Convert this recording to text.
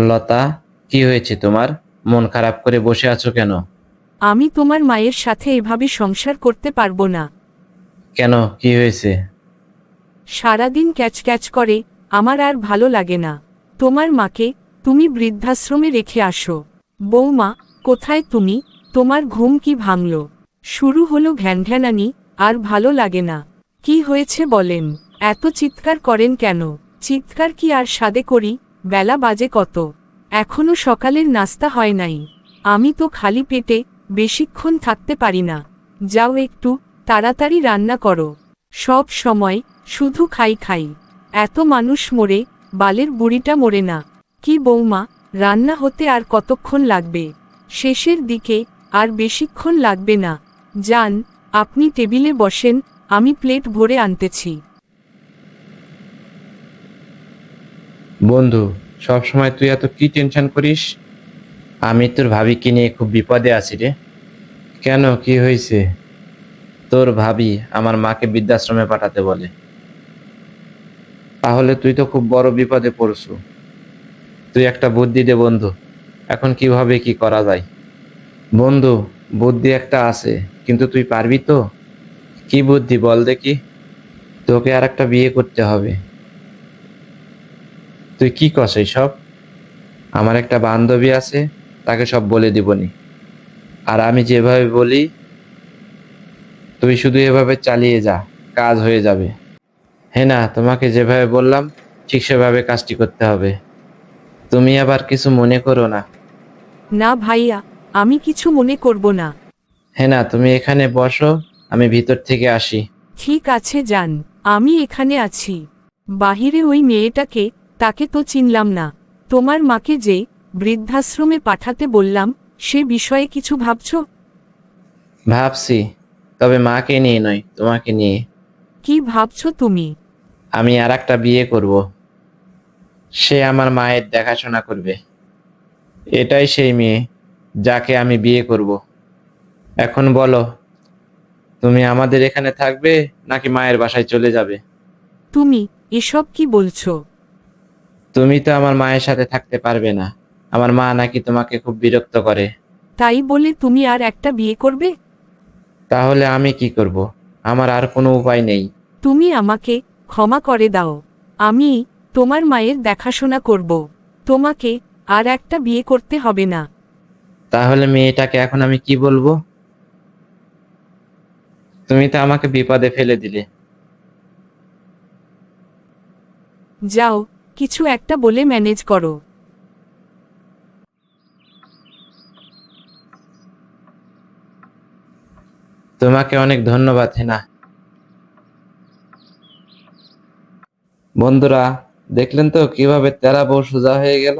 লতা কি হয়েছে তোমার? মন খারাপ করে বসে আছো কেন? আমি তোমার মায়ের সাথে এভাবে সংসার করতে পারব না। কেন? কি হয়েছে? সারাদিন ক্যাচ ক্যাচ করে আমার আর ভালো লাগে না। তোমার মাকে তুমি বৃদ্ধাশ্রমে রেখে আসো। বৌমা কোথায় তুমি? তোমার ঘুম কি ভাঙল? শুরু হলো ঘ্যানঘ্যানানি আর ভালো লাগে না। কি হয়েছে বলেন? এত চিৎকার করেন কেন? চিৎকার কি আর সাদে করি? বেলা বাজে কত? এখনও সকালের নাস্তা হয় নাই। আমি তো খালি পেটে বেশিক্ষণ থাকতে পারি না। যাও একটু, তাড়াতাড়ি রান্না করো। সব সময় শুধু খাই খাই। এত মানুষ মরে, বালের বুড়িটা মরে না। কি বৌমা, রান্না হতে আর কতক্ষণ লাগবে? শেষের দিকে আর বেশিক্ষণ লাগবে না। যান, আপনি টেবিলে বসেন, আমি প্লেট ভরে আনতেছি। বন্ধু সব সময় তুই এত কি টেনশন করিস? আমি তোর ভাবিকে নিয়ে খুব বিপদে আছি রে। কেন? কি হয়েছে? তোর ভাবি আমার মাকে বৃদ্ধাশ্রমে পাঠাতে বলে। তাহলে তুই তো খুব বড় বিপদে পড়ছু। তুই একটা বুদ্ধি দে বন্ধু। এখন কীভাবে কি করা যায়? বন্ধু, বুদ্ধি একটা আছে, কিন্তু তুই পারবি তো? কি বুদ্ধি বল দেখি? তোকে আর একটা বিয়ে করতে হবে। তুই কি কস সব আমার একটা বান্ধবী আছে তাকে সব বলে দিবনি। আর আমি যেভাবে বলি তুই শুধু এভাবে চালিয়ে যা কাজ হয়ে যাবে। হ্যাঁ না তোমাকে যেভাবে বললাম ঠিক সেভাবে কাজটি করতে হবে। তুমি আবার কিছু মনে করো না। না ভাইয়া আমি কিছু মনে করব না। হ্যাঁ না তুমি এখানে বসো আমি ভিতর থেকে আসি। ঠিক আছে যান আমি এখানে আছি। বাহিরে ওই মেয়েটাকে তাকে তো চিনলাম না। তোমার মাকে যে বৃদ্ধাশ্রমে পাঠাতে বললাম সে বিষয়ে কিছু ভাবছ? ভাবছি তবে মাকে নিয়ে নয় তোমাকে নিয়ে। কি ভাবছ তুমি? আমি আর একটা বিয়ে করব। সে আমার মায়ের দেখাশোনা করবে। এটাই সেই মেয়ে যাকে আমি বিয়ে করব। এখন বলো তুমি আমাদের এখানে থাকবে নাকি মায়ের বাসায় চলে যাবে? তুমি এসব কি বলছো? তুমি তো আমার মায়ের সাথে থাকতে পারবে না। আমার মা নাকি তোমাকে খুব বিরক্ত করে। তাই বলে তুমি আর একটা বিয়ে করবে? তাহলে আমি কি করব? আমার আর কোনো উপায় নেই। তুমি আমাকে ক্ষমা করে দাও। আমি তোমার মায়ের দেখাশোনা করব। তোমাকে আর একটা বিয়ে করতে হবে না। তাহলে মেয়েটাকে এখন আমি কি বলব? তুমি তো আমাকে বিপদে ফেলে দিলে। যাও কিছু একটা বলে ম্যানেজ করো। তোমাকে অনেক ধন্যবাদ, হেনা। বন্ধুরা, দেখলেন তো কীভাবে তেরা বউ সোজা হয়ে গেল?